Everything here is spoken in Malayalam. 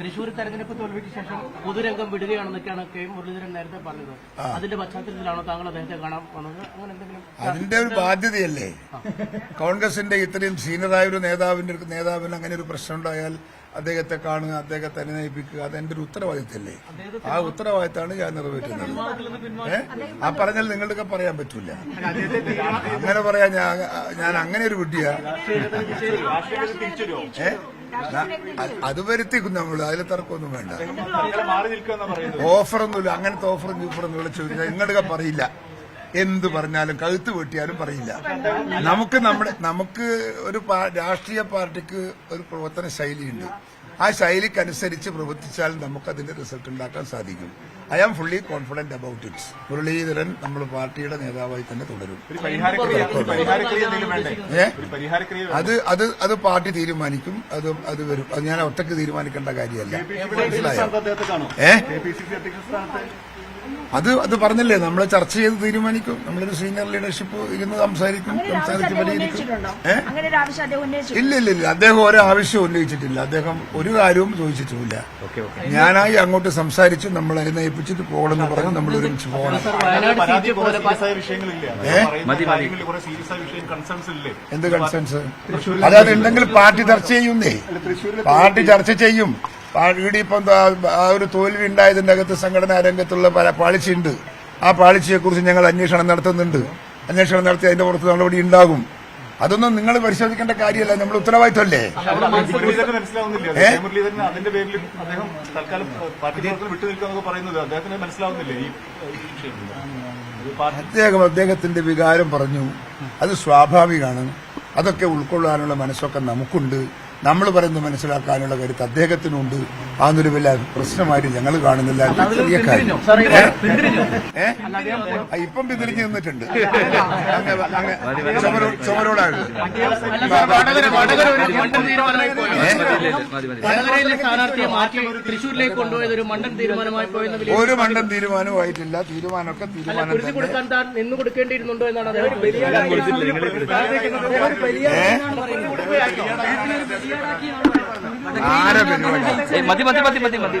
തൃശൂർ തെരഞ്ഞെടുപ്പ് തോൽവിക്ക് ശേഷം പൊതുരംഗം വിടുകയാണെന്നൊക്കെയാണ് കെ മുരളീധരൻ നേരത്തെ പറഞ്ഞത്. അതിന്റെ പശ്ചാത്തലത്തിലാണോ താങ്കൾ അദ്ദേഹത്തെ കാണാൻ വന്നത്? അങ്ങനെ എന്തെങ്കിലും അതിന്റെ ഒരു ബാധ്യതയല്ലേ? കോൺഗ്രസിന്റെ ഇത്രയും സീനിയറായ ഒരു നേതാവിന്റെ നേതാവിന് അങ്ങനെ ഒരു പ്രശ്നം ഉണ്ടായാൽ അദ്ദേഹത്തെ കാണുക അദ്ദേഹത്തെ അനുനയിപ്പിക്കുക അതെന്റെ ഒരു ഉത്തരവാദിത്തല്ലേ? ആ ഉത്തരവാദിത്തമാണ് ഞാൻ നിറവേറ്റുന്നത്. ഏഹ് ആ പറഞ്ഞാൽ നിങ്ങളുടെയൊക്കെ പറയാൻ പറ്റൂല. അങ്ങനെ പറയാൻ ഞാൻ ഞാൻ അങ്ങനെ ഒരു വിഡ്ഢിയാ. ഏഹ് അത് വരുത്തിക്കും നമ്മൾ അതിൽ തർക്കമൊന്നും വേണ്ട. ഓഫറൊന്നുമില്ല. അങ്ങനത്തെ ഓഫറും ഗീഫറൊന്നും വിളിച്ചു നിങ്ങളുടെ പറയില്ല. എന്ത് പറഞ്ഞാലും കഴുത്ത് വെട്ടിയാലും പറയില്ല. നമുക്ക് നമ്മുടെ നമുക്ക് ഒരു രാഷ്ട്രീയ പാർട്ടിക്ക് ഒരു പ്രവർത്തന ശൈലിയുണ്ട്. ആ ശൈലിക്കനുസരിച്ച് പ്രവർത്തിച്ചാൽ നമുക്ക് അതിന്റെ റിസൾട്ട് ഉണ്ടാക്കാൻ സാധിക്കും. I am fully confident about it Muraleedharan നമ്മൾ പാർട്ടിയുടെ നേതാവായി തന്നെ തുടരും. അത് അത് അത് പാർട്ടി തീരുമാനിക്കും. അത് അത് വരും. അത് ഞാൻ ഒറ്റയ്ക്ക് തീരുമാനിക്കേണ്ട കാര്യമല്ല. മനസ്സിലായോ അദ്ദേഹത്തെ അത് അത് പറഞ്ഞില്ലേ? നമ്മൾ ചർച്ച ചെയ്ത് തീരുമാനിക്കും. നമ്മളൊരു സീനിയർ ലീഡർഷിപ്പ് ഇരുന്ന് സംസാരിക്കും സംസാരിച്ച് പരിഹരിക്കും. ഇല്ല ഇല്ല ഇല്ല. അദ്ദേഹം ഒരു ആവശ്യം ഉന്നയിച്ചിട്ടില്ല. അദ്ദേഹം ഒരു കാര്യവും ചോദിച്ചിട്ടുമില്ല. ഞാനായി അങ്ങോട്ട് സംസാരിച്ചു നമ്മൾ അനുനയിപ്പിച്ചിട്ട് പോകണമെന്ന് പറഞ്ഞു നമ്മൾ ഒരുമിച്ച് പോകണം. എന്ത് കൺസേൺസ് അതായത് ഉണ്ടെങ്കിൽ പാർട്ടി ചർച്ച ചെയ്യുന്നേ. പാർട്ടി ചർച്ച ചെയ്യും. ഇപ്പം എന്താ, ആ ഒരു തോൽവി ഉണ്ടായതിന്റെ അകത്ത് സംഘടനാ രംഗത്തുള്ള പല പാളിച്ചയുണ്ട്. ആ പാളിച്ചയെക്കുറിച്ച് ഞങ്ങൾ അന്വേഷണം നടത്തുന്നുണ്ട്. അന്വേഷണം നടത്തി അതിന്റെ പുറത്ത് നടപടി ഉണ്ടാകും. അതൊന്നും നിങ്ങൾ പരിശോധിക്കേണ്ട കാര്യമല്ല നമ്മൾ ഉത്തരവാദിത്തമല്ലേ? അദ്ദേഹം അദ്ദേഹത്തിന്റെ വികാരം പറഞ്ഞു. അത് സ്വാഭാവികമാണ്. അതൊക്കെ ഉൾക്കൊള്ളാനുള്ള മനസ്സൊക്കെ നമുക്കുണ്ട്. നമ്മൾ പറയുന്നത് മനസ്സിലാക്കാനുള്ള കരുത്ത് അദ്ദേഹത്തിനുണ്ട്. അതൊരു വലിയ പ്രശ്നമായിട്ട് ഞങ്ങൾ കാണുന്നില്ല. ചെറിയ കാര്യം. ഇപ്പം പിന്തിരിഞ്ഞു നിന്നിട്ടുണ്ട്. അങ്ങ് സ്ഥാനാർത്ഥിയെ മാറ്റി തൃശൂരിലേക്ക് കൊണ്ടുപോയത് ഒരു മണ്ഡലം തീരുമാനമായി പോയെന്ന് ഒരു മണ്ഡലം തീരുമാനമായിട്ടില്ല തീരുമാനമൊക്കെ തീരുമാനം കുറിച്ച് കൊടുക്കാൻ താൻ നിന്ന് കൊടുക്കേണ്ടിയിരുന്നുണ്ടോ എന്നാണ് അദ്ദേഹം ആരെ പരിപാടി മതി മതി മതി മതി മതി.